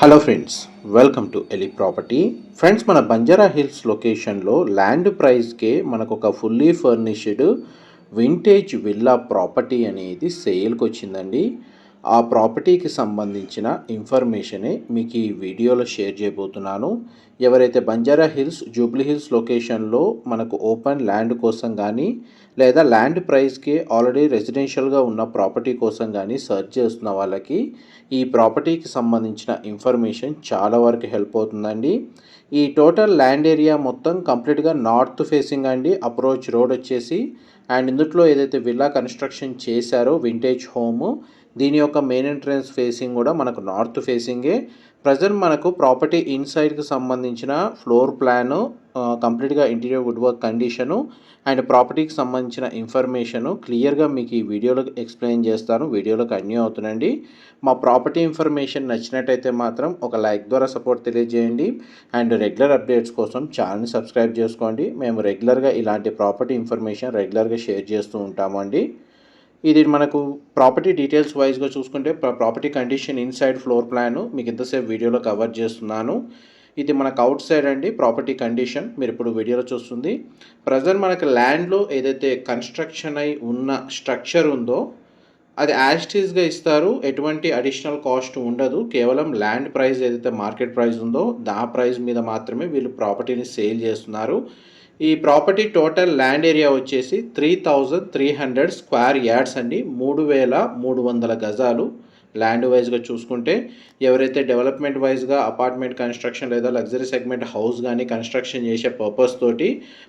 Hello friends welcome to ఎలి property friends మన Banjara hills లొకేషన్లో ల్యాండ్ ప్రైస్కే మనకు ఒక fully furnished vintage villa property అనేది సేల్కి వచ్చిందండి ఆ ప్రాపర్టీకి సంబంధించిన ఇన్ఫర్మేషనే మీకు ఈ వీడియోలో షేర్ చేయబోతున్నాను. ఎవరైతే బంజారా హిల్స్ జూబ్లీ హిల్స్ లొకేషన్లో మనకు ఓపెన్ ల్యాండ్ కోసం కానీ లేదా ల్యాండ్ ప్రైస్కి ఆల్రెడీ రెసిడెన్షియల్గా ఉన్న ప్రాపర్టీ కోసం కానీ సెర్చ్ చేస్తున్న వాళ్ళకి ఈ ప్రాపర్టీకి సంబంధించిన ఇన్ఫర్మేషన్ చాలా వరకు హెల్ప్ అవుతుందండి. ఈ టోటల్ ల్యాండ్ ఏరియా మొత్తం కంప్లీట్గా నార్త్ ఫేసింగ్ అండి. అప్రోచ్ రోడ్ వచ్చేసి అండ్ ఇందులో ఏదైతే విల్లా కన్స్ట్రక్షన్ చేశారో వింటేజ్ హోమ్ దీని యొక్క మెయిన్ ఎంట్రన్స్ ఫేసింగ్ కూడా మనకు నార్త్ ఫేసింగే ప్రజెంట్ మనకు ప్రాపర్టీ ఇన్సైడ్కి సంబంధించిన ఫ్లోర్ ప్లాను కంప్లీట్గా interior wood work condition and ప్రాపర్టీకి సంబంధించిన ఇన్ఫర్మేషను క్లియర్గా మీకు ఈ వీడియోలో ఎక్స్ప్లెయిన్ చేస్తాను. వీడియోలో కంటిన్యూ అవుతుందండి. మా ప్రాపర్టీ ఇన్ఫర్మేషన్ నచ్చినట్టయితే మాత్రం ఒక లైక్ ద్వారా సపోర్ట్ తెలియజేయండి. అండ్ రెగ్యులర్ అప్డేట్స్ కోసం ఛానల్ని సబ్స్క్రైబ్ చేసుకోండి. మేము రెగ్యులర్గా ఇలాంటి ప్రాపర్టీ ఇన్ఫర్మేషన్ రెగ్యులర్గా షేర్ చేస్తూ ఉంటామండి. ఇది మనకు ప్రాపర్టీ డీటెయిల్స్ వైజ్గా చూసుకుంటే property condition inside floor plan మీకు ఇంతసేపు వీడియోలో కవర్ చేస్తున్నాను. ఇది మనకు అవుట్ సైడ్ అండి ప్రాపర్టీ కండిషన్ మీరు ఇప్పుడు వీడియోలో చూస్తుంది. ప్రజెంట్ మనకు ల్యాండ్లో ఏదైతే కన్స్ట్రక్షన్ అయి ఉన్న స్ట్రక్చర్ ఉందో అది యాస్టీస్గా ఇస్తారు. ఎటువంటి అడిషనల్ కాస్ట్ ఉండదు. కేవలం ల్యాండ్ ప్రైస్ ఏదైతే మార్కెట్ ప్రైస్ ఉందో దా ప్రైస్ మీద మాత్రమే వీళ్ళు ప్రాపర్టీని సేల్ చేస్తున్నారు. ఈ ప్రాపర్టీ టోటల్ ల్యాండ్ ఏరియా వచ్చేసి three thousand three hundred square yards అండి. మూడు వేల మూడు వందల గజాలు. ల్యాండ్ వైజ్గా చూసుకుంటే ఎవరైతే డెవలప్మెంట్ వైజ్గా అపార్ట్మెంట్ కన్స్ట్రక్షన్ లేదా లగ్జరీ సెగ్మెంట్ హౌస్ కానీ కన్స్ట్రక్షన్ చేసే పర్పస్ తోటి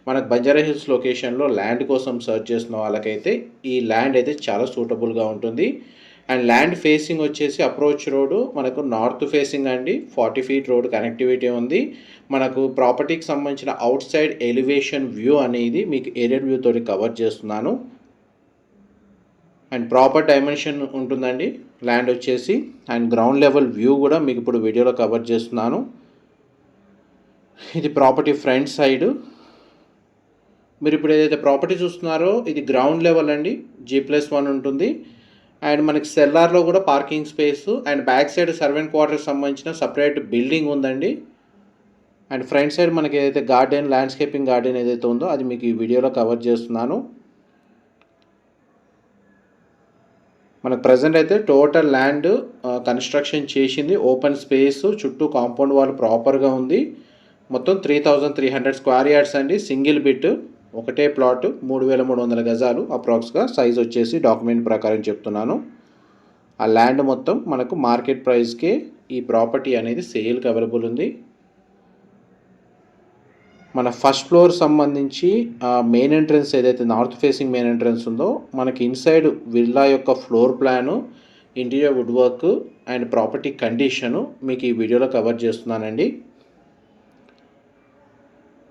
మనకు బంజారా హిల్స్ లొకేషన్లో ల్యాండ్ కోసం సర్చ్ చేసిన వాళ్ళకైతే ఈ ల్యాండ్ అయితే చాలా సూటబుల్గా ఉంటుంది. అండ్ ల్యాండ్ ఫేసింగ్ వచ్చేసి అప్రోచ్ రోడ్డు మనకు నార్త్ ఫేసింగ్ అండి. ఫార్టీ ఫీట్ రోడ్ కనెక్టివిటీ ఉంది. మనకు ప్రాపర్టీకి సంబంధించిన అవుట్ సైడ్ ఎలివేషన్ వ్యూ అనేది మీకు ఏరియర్ వ్యూ తోటి కవర్ చేస్తున్నాను. అండ్ ప్రాపర్ డైమెన్షన్ ఉంటుందండి ల్యాండ్ వచ్చేసి. అండ్ గ్రౌండ్ లెవెల్ వ్యూ కూడా మీకు ఇప్పుడు వీడియోలో కవర్ చేస్తున్నాను. ఇది ప్రాపర్టీ ఫ్రంట్ సైడ్. మీరు ఇప్పుడు ఏదైతే ప్రాపర్టీ చూస్తున్నారో ఇది గ్రౌండ్ లెవెల్ అండి. జీ ప్లస్ వన్ ఉంటుంది. అండ్ మనకి సెల్లార్లో కూడా parking space and back side servant quarters సంబంధించిన సపరేట్ బిల్డింగ్ ఉందండి. అండ్ ఫ్రంట్ సైడ్ మనకి ఏదైతే గార్డెన్ ల్యాండ్స్కేపింగ్ గార్డెన్ ఏదైతే ఉందో అది మీకు ఈ వీడియోలో కవర్ చేస్తున్నాను. మనకు ప్రజెంట్ అయితే టోటల్ ల్యాండ్ కన్స్ట్రక్షన్ చేసింది. ఓపెన్ స్పేస్ చుట్టూ కాంపౌండ్ వాల్ ప్రాపర్గా ఉంది. మొత్తం three thousand three hundred square yards అండి. సింగిల్ బిట్ ఒకటే ప్లాట్ మూడు వేల మూడు వందల గజాలు అప్రాక్స్గా సైజ్ వచ్చేసి డాక్యుమెంట్ ప్రకారం చెప్తున్నాను. ఆ ల్యాండ్ మొత్తం మనకు మార్కెట్ ప్రైస్కే ఈ ప్రాపర్టీ అనేది సేల్కి అవైలబుల్ ఉంది. మన ఫస్ట్ ఫ్లోర్ సంబంధించి మెయిన్ ఎంట్రన్స్ ఏదైతే నార్త్ ఫేసింగ్ మెయిన్ ఎంట్రన్స్ ఉందో మనకి ఇన్సైడ్ విల్లా యొక్క floor plan interior wood work and property condition మీకు ఈ వీడియోలో కవర్ చేస్తున్నానండి.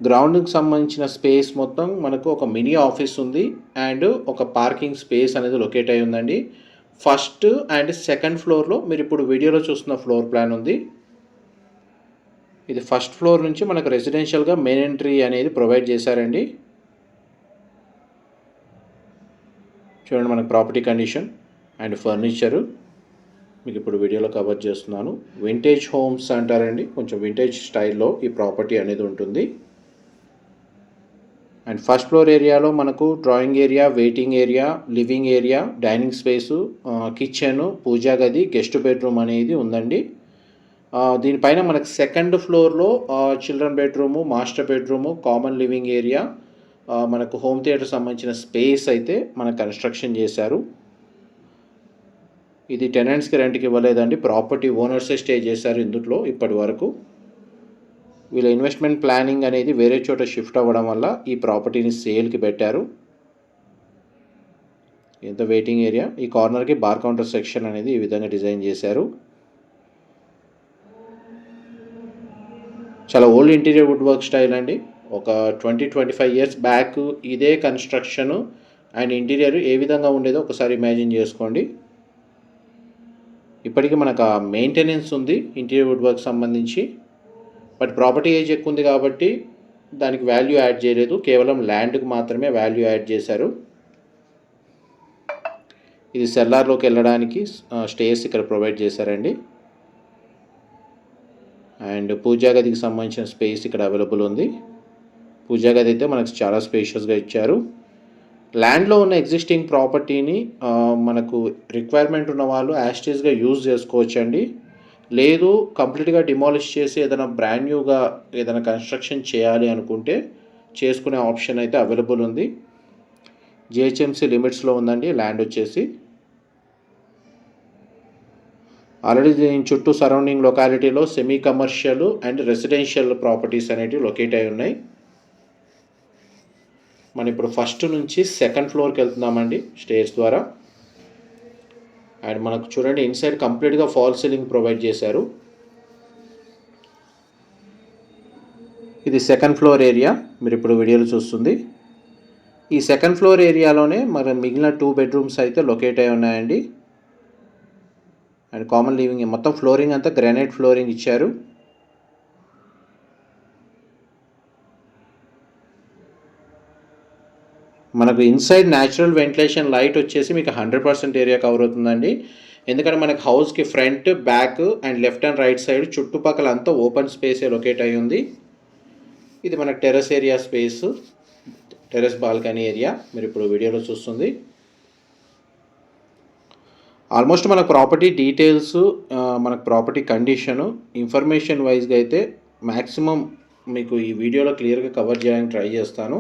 గ్రౌండ్కి సంబంధించిన స్పేస్ మొత్తం మనకు ఒక మినీ ఆఫీస్ ఉంది అండ్ ఒక పార్కింగ్ స్పేస్ అనేది లొకేట్ అయి ఉందండి. ఫస్ట్ అండ్ సెకండ్ ఫ్లోర్లో మీరు ఇప్పుడు వీడియోలో చూస్తున్న ఫ్లోర్ ప్లాన్ ఉంది. ఇది ఫస్ట్ ఫ్లోర్ నుంచి మనకు రెసిడెన్షియల్గా మెయిన్ ఎంట్రీ అనేది ప్రొవైడ్ చేశారండి. చూడండి మనకు ప్రాపర్టీ కండిషన్ అండ్ ఫర్నిచరు. మీకు ఇప్పుడు వీడియోలో కవర్ చేస్తున్నాను. వింటేజ్ హోమ్స్ అంటారండి. కొంచెం వింటేజ్ స్టైల్లో ఈ ప్రాపర్టీ అనేది ఉంటుంది. అండ్ ఫస్ట్ ఫ్లోర్ ఏరియాలో మనకు drawing area waiting area living area dining space kitchen puja గది గెస్ట్ బెడ్రూమ్ అనేది ఉందండి. దీనిపైన మనకు సెకండ్ ఫ్లోర్లో children bedroom master bedroom common living area మనకు హోమ్ థియేటర్ సంబంధించిన స్పేస్ అయితే మనకు కన్స్ట్రక్షన్ చేశారు. ఇది టెనెంట్స్కి రెంట్కి ఇవ్వలేదండి ప్రాపర్టీ ఓనర్సే స్టే చేశారు ఇందులో ఇప్పటి వరకు. వీళ్ళ ఇన్వెస్ట్మెంట్ ప్లానింగ్ అనేది వేరే చోట షిఫ్ట్ అవ్వడం వల్ల ఈ ప్రాపర్టీని సేల్కి పెట్టారు. ఎంత వెయిటింగ్ ఏరియా ఈ కార్నర్కి బార్ కౌంటర్ సెక్షన్ అనేది ఈ విధంగా డిజైన్ చేశారు. చాలా old interior wood work style అండి. ఒక twenty twenty five years back ఇదే కన్స్ట్రక్షను అండ్ ఇంటీరియర్ ఏ విధంగా ఉండేదో ఒకసారి ఇమాజిన్ చేసుకోండి. ఇప్పటికీ మనకు మెయింటెనెన్స్ ఉంది ఇంటీరియర్ వుడ్ వర్క్ సంబంధించి. బట్ ప్రాపర్టీ ఏజ్ ఎక్కువ ఉంది కాబట్టి దానికి వాల్యూ యాడ్ చేయలేదు. కేవలం ల్యాండ్కి మాత్రమే వాల్యూ యాడ్ చేశారు. ఇది సెల్లార్లోకి వెళ్ళడానికి స్టేస్ ఇక్కడ ప్రొవైడ్ చేశారండి. అండ్ పూజా గదికి సంబంధించిన స్పేస్ ఇక్కడ అవైలబుల్ ఉంది. పూజా గది అయితే మనకు చాలా స్పేషియస్గా ఇచ్చారు. ల్యాండ్లో ఉన్న ఎగ్జిస్టింగ్ ప్రాపర్టీని మనకు రిక్వైర్మెంట్ ఉన్న వాళ్ళు యాస్టేజ్గా యూజ్ చేసుకోవచ్చండి. లేదు కంప్లీట్గా డిమాలిష్ చేసి ఏదైనా బ్రాండ్ న్యూగా ఏదైనా కన్స్ట్రక్షన్ చేయాలి అనుకుంటే చేసుకునే ఆప్షన్ అయితే అవైలబుల్ ఉంది. జిహెచ్ఎంసీ లిమిట్స్లో ఉందండి ల్యాండ్ వచ్చేసి. ఆల్రెడీ దీని చుట్టూ surrounding లొకాలిటీలో semi commercial and residential properties అనేటివి లొకేట్ అయి ఉన్నాయి. మనం ఇప్పుడు ఫస్ట్ నుంచి సెకండ్ ఫ్లోర్కి వెళ్తున్నామండి స్టేజ్ ద్వారా. అండ్ మనకు చూడండి ఇన్సైడ్ కంప్లీట్గా ఫాల్ సీలింగ్ ప్రొవైడ్ చేశారు. ఇది సెకండ్ ఫ్లోర్ ఏరియా మీరు ఇప్పుడు వీడియోలో చూస్తుంది. ఈ సెకండ్ ఫ్లోర్ ఏరియాలోనే మరి మిగిలిన టూ బెడ్రూమ్స్ అయితే లొకేట్ అయి ఉన్నాయండి. అండ్ కామన్ లివింగ్ మొత్తం ఫ్లోరింగ్ అంతా గ్రానైట్ ఫ్లోరింగ్ ఇచ్చారు. మనకు ఇన్సైడ్ న్యాచురల్ వెంటిలేషన్ లైట్ వచ్చేసి మీకు హండ్రెడ్ పర్సెంట్ ఏరియా కవర్ అవుతుందండి. ఎందుకంటే మనకి హౌస్కి front back and left and right side చుట్టుపక్కల అంతా ఓపెన్ స్పేసే లొకేట్ అయి ఉంది. ఇది మనకు terrace area space terrace balcony area మీరు ఇప్పుడు వీడియోలో చూస్తుంది. ఆల్మోస్ట్ మన ప్రాపర్టీ డీటెయిల్స్ మనకు ప్రాపర్టీ కండిషను ఇన్ఫర్మేషన్ వైజ్గా అయితే మ్యాక్సిమం మీకు ఈ వీడియోలో క్లియర్గా కవర్ చేయడానికి ట్రై చేస్తాను.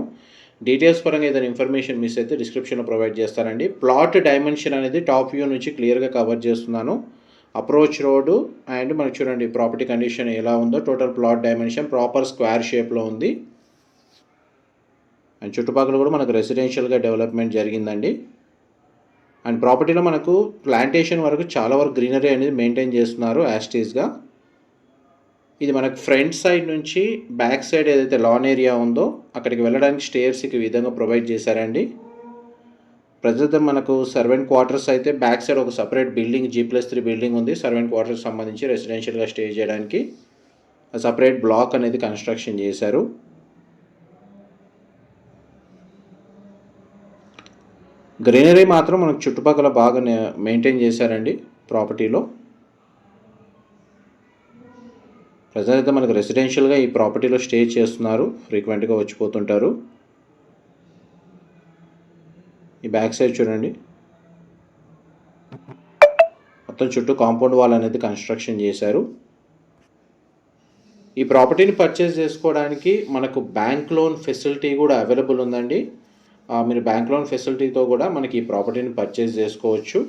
డీటెయిల్స్ పరంగా ఏదైనా ఇన్ఫర్మేషన్ మిస్ అయితే డిస్క్రిప్షన్లో ప్రొవైడ్ చేస్తానండి. ప్లాట్ డైమెన్షన్ అనేది టాప్ వ్యూ నుంచి క్లియర్గా కవర్ చేస్తున్నాను. అప్రోచ్ రోడ్డు అండ్ మనకు చూడండి ప్రాపర్టీ కండిషన్ ఎలా ఉందో total plot dimension proper square షేప్లో ఉంది. అండ్ చుట్టుపక్కల కూడా మనకు రెసిడెన్షియల్గా డెవలప్మెంట్ జరిగిందండి. అండ్ ప్రాపర్టీలో మనకు ప్లాంటేషన్ వరకు చాలా వరకు గ్రీనరీ అనేది మెయింటైన్ చేస్తున్నారు యాస్టీస్గా ఇది మనకు ఫ్రంట్ సైడ్ నుంచి బ్యాక్ సైడ్ ఏదైతే లాన్ ఏరియా ఉందో అక్కడికి వెళ్ళడానికి స్టేర్స్ ఈ విధంగా ప్రొవైడ్ చేశారండి. ప్రస్తుతం మనకు సర్వెంట్ క్వార్టర్స్ అయితే బ్యాక్ సైడ్ ఒక separate building G plus three building ఉంది. సర్వెంట్ క్వార్టర్స్ సంబంధించి రెసిడెన్షియల్గా స్టే చేయడానికి సపరేట్ బ్లాక్ అనేది కన్స్ట్రక్షన్ చేశారు. గ్రీనరీ మాత్రం మనకు చుట్టుపక్కల బాగా మెయింటైన్ చేశారండి ప్రాపర్టీలో ప్రజెంట్ అయితే మనకు రెసిడెన్షియల్గా ఈ ప్రాపర్టీలో స్టే చేస్తున్నారు. ఫ్రీక్వెంట్గా వచ్చిపోతుంటారు. ఈ బ్యాక్ సైడ్ చూడండి. మొత్తం చుట్టూ కాంపౌండ్ వాల్ అనేది కన్స్ట్రక్షన్ చేశారు. ఈ ప్రాపర్టీని పర్చేస్ చేసుకోవడానికి మనకు బ్యాంక్ లోన్ ఫెసిలిటీ కూడా అవైలబుల్ ఉందండి. మీరు బ్యాంక్ లోన్ ఫెసిలిటీతో కూడా మనకి ఈ ప్రాపర్టీని పర్చేస్ చేసుకోవచ్చు.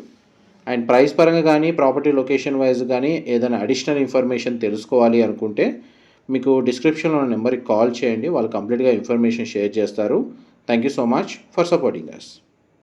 అండ్ ప్రైస్ పరంగా కానీ ప్రాపర్టీ లొకేషన్ వైజ్ కానీ ఏదైనా అడిషనల్ ఇన్ఫర్మేషన్ తెలుసుకోవాలి అనుకుంటే మీకు డిస్క్రిప్షన్లో ఉన్న నెంబర్కి కాల్ చేయండి. వాళ్ళు కంప్లీట్గా ఇన్ఫర్మేషన్ షేర్ చేస్తారు. Thank you so much for supporting us